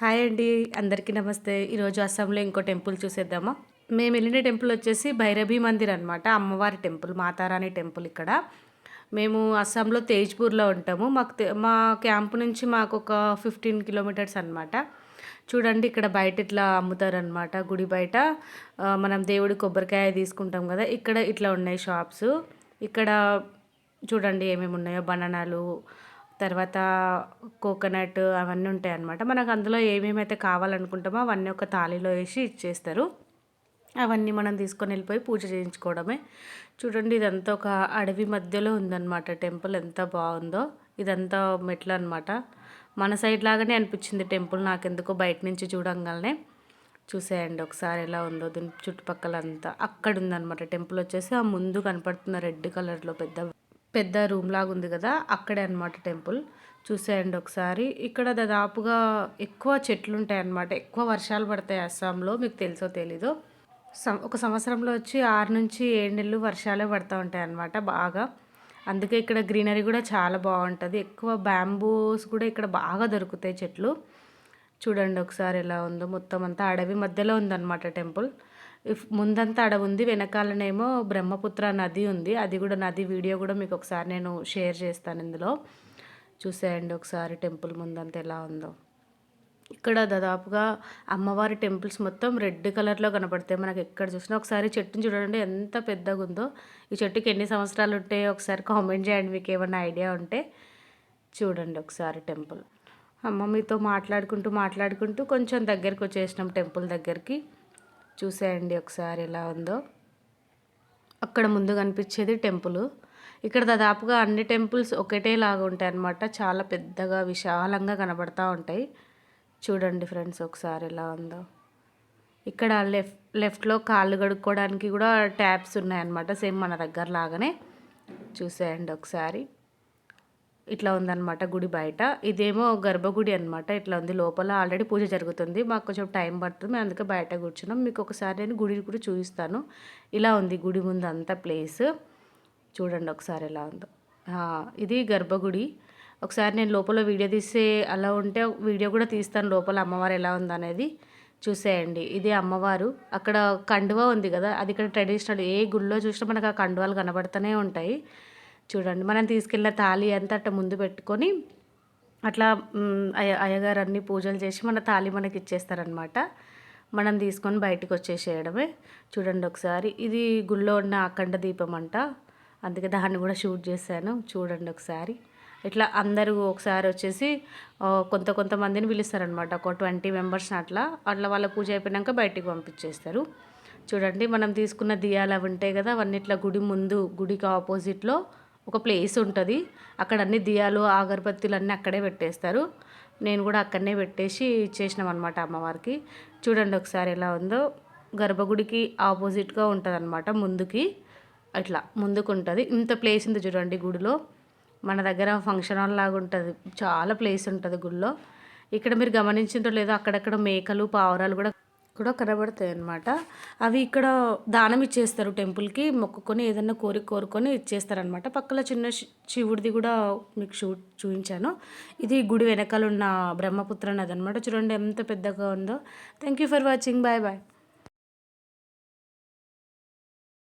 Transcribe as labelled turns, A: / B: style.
A: Hi అండి అందరికీ నమస్తే. ఈరోజు అస్సాంలో ఇంకో టెంపుల్ చూసేద్దామా? మేము వెళ్ళిన టెంపుల్ వచ్చేసి భైరవి మందిర్ అనమాట అమ్మవారి టెంపుల్ మాతారాణి టెంపుల్ ఇక్కడ. మేము అస్సాంలో తేజ్పూర్లో ఉంటాము. మాకు మా క్యాంప్ నుంచి మాకు ఒక ఫిఫ్టీన్ కిలోమీటర్స్ అనమాట చూడండి ఇక్కడ బయట ఇట్లా అమ్ముతారనమాట గుడి బయట మనం దేవుడి కొబ్బరికాయ తీసుకుంటాం కదా ఇక్కడ ఇట్లా ఉన్నాయి షాప్స్. ఇక్కడ చూడండి ఏమేమి ఉన్నాయో బనానాలు తర్వాత కోకోనట్ అవన్నీ ఉంటాయి అన్నమాట. మనకు అందులో ఏమేమైతే కావాలనుకుంటామో అవన్నీ ఒక తాళిలో వేసి ఇచ్చేస్తారు. అవన్నీ మనం తీసుకొని వెళ్ళిపోయి పూజ చేయించుకోవడమే. చూడండి ఇదంతా ఒక అడవి మధ్యలో ఉందన్నమాట. టెంపుల్ ఎంత బాగుందో. ఇదంతా మెట్లు అనమాట మన సైడ్ లాగానే అనిపించింది టెంపుల్. నాకెందుకో బయట నుంచి చూడంగానే చూసేయండి ఒకసారి ఎలా ఉందో. దీని చుట్టుపక్కల అంతా అక్కడ ఉందన్నమాట టెంపుల్ వచ్చేసి ఆ ముందు కనపడుతున్న రెడ్ కలర్లో పెద్ద పెద్ద రూమ్ లాగా ఉంది కదా అక్కడే అనమాట టెంపుల్. చూసేయండి ఒకసారి. ఇక్కడ దాదాపుగా ఎక్కువ చెట్లు ఉంటాయి అన్నమాట. ఎక్కువ వర్షాలు పడతాయి అస్సాంలో మీకు తెలుసో తెలీదో. సం- ఒక సంవత్సరంలో వచ్చి ఆరు నుంచి ఏడు నెలలు వర్షాలే పడుతూ ఉంటాయి అన్నమాట బాగా. అందుకే ఇక్కడ గ్రీనరీ కూడా చాలా బాగుంటుంది. ఎక్కువ బ్యాంబూస్ కూడా ఇక్కడ బాగా దొరుకుతాయి చెట్లు. చూడండి ఒకసారి ఎలా ఉందో. మొత్తం అంతా అడవి మధ్యలో ఉందన్నమాట టెంపుల్. ముందంతా అడవి ఉంది వెనకాలనేమో బ్రహ్మపుత్ర నది ఉంది. అది కూడా నది వీడియో కూడా మీకు ఒకసారి నేను షేర్ చేస్తాను ఇందులో. చూసేయండి ఒకసారి టెంపుల్ ముందంతా ఎలా ఉందో. ఇక్కడ దాదాపుగా అమ్మవారి టెంపుల్స్ మొత్తం రెడ్ కలర్లో కనపడతాయి. మనకు ఎక్కడ చూసినా ఒకసారి చెట్టుని చూడండి ఎంత పెద్దగా ఉందో. ఈ చెట్టుకి ఎన్ని సంవత్సరాలు ఉంటాయో ఒకసారి కామెంట్ చేయండి మీకు ఏమైనా ఐడియా ఉంటే. చూడండి ఒకసారి టెంపుల్. అమ్మ మీతో మాట్లాడుకుంటూ మాట్లాడుకుంటూ కొంచెం దగ్గరికి వచ్చేసినాం టెంపుల్ దగ్గరికి. చూసేయండి ఒకసారి ఎలా ఉందో. అక్కడ ముందు కనిపించేది టెంపుల్. ఇక్కడ దాదాపుగా అన్ని టెంపుల్స్ ఒకటేలాగా ఉంటాయి అన్నమాట. చాలా పెద్దగా విశాలంగా కనబడతా ఉంటాయి. చూడండి ఫ్రెండ్స్ ఒకసారి ఎలా ఉందో. ఇక్కడ లెఫ్ట్ లెఫ్ట్లో కాళ్ళు కడుక్కోవడానికి కూడా ట్యాప్స్ ఉన్నాయన్నమాట. సేమ్ మన దగ్గర లాగానే. చూసేయండి ఒకసారి. ఇట్లా ఉందన్నమాట గుడి బయట. ఇదేమో గర్భగుడి అన్నమాట. ఇట్లా ఉంది. లోపల ఆల్రెడీ పూజ జరుగుతుంది. మాకు కొంచెం టైం పడుతుంది. మేము అందుకే బయట కూర్చున్నాం. మీకు ఒకసారి నేను గుడి కూడా చూపిస్తాను. ఇలా ఉంది గుడి ముందు అంతా ప్లేస్. చూడండి ఒకసారి ఎలా ఉందో. ఇది గర్భగుడి. ఒకసారి నేను లోపల వీడియో తీసే అలా ఉంటే వీడియో కూడా తీస్తాను. లోపల అమ్మవారు ఎలా ఉందనేది చూసేయండి. ఇది అమ్మవారు. అక్కడ కండువా ఉంది కదా. అది ఇక్కడ ట్రెడిషనల్ ఏ గుళ్ళో చూసినా మనకు ఆ కండువాలు కనబడుతూనే ఉంటాయి. చూడండి. మనం తీసుకెళ్ళిన తాళి అంతా అట్ట ముందు పెట్టుకొని అట్లా అయ్య అయ్యగారు అన్ని పూజలు చేసి మన తాళి మనకి ఇచ్చేస్తారనమాట మనం తీసుకొని బయటకు వచ్చేసేయడమే. చూడండి ఒకసారి. ఇది గుళ్ళో ఉన్న అఖండ దీపం అంట అందుకే దాన్ని కూడా షూట్ చేశాను. చూడండి ఒకసారి. ఇట్లా అందరూ ఒకసారి వచ్చేసి కొంత కొంతమందిని పిలుస్తారనమాట ఒక ట్వంటీ మెంబర్స్ని అట్లా. అట్లా వాళ్ళ పూజ అయిపోయినాక బయటికి పంపించేస్తారు. చూడండి. మనం తీసుకున్న దియాలు అవి ఉంటాయి కదా అవన్నీ ఇట్లా గుడి ముందు గుడికి ఆపోజిట్లో ఒక ప్లేస్ ఉంటుంది. అక్కడ అన్ని దియాలు అగరబత్తీలు అన్నీ అక్కడే పెట్టేస్తారు. నేను కూడా అక్కడనే పెట్టేసి ఇచ్చేసినాం అనమాట అమ్మవారికి. చూడండి ఒకసారి ఎలా ఉందో. గర్భగుడికి ఆపోజిట్గా ఉంటుంది అనమాట ముందుకి. అట్లా ముందుకు ఉంటుంది. ఇంత ప్లేస్ ఉంది చూడండి గుడిలో. మన దగ్గర ఫంక్షన్ హాల్ లాగా ఉంటుంది. చాలా ప్లేస్ ఉంటుంది గుడిలో. ఇక్కడ మీరు గమనించిందో లేదో అక్కడక్కడ మేకలు పావురాలు కూడా కూడా కనబడతాయి అన్నమాట అవి ఇక్కడ దానం ఇచ్చేస్తారు టెంపుల్కి మొక్కుకొని ఏదన్నా కోరిక కోరుకొని ఇచ్చేస్తారనమాట పక్కన చిన్న శివుడిది కూడా మీకు చూ చూపించాను. ఇది గుడి వెనకాల ఉన్న బ్రహ్మపుత్ర నది అనమాట చూడండి ఎంత పెద్దగా ఉందో. Thank you for watching bye bye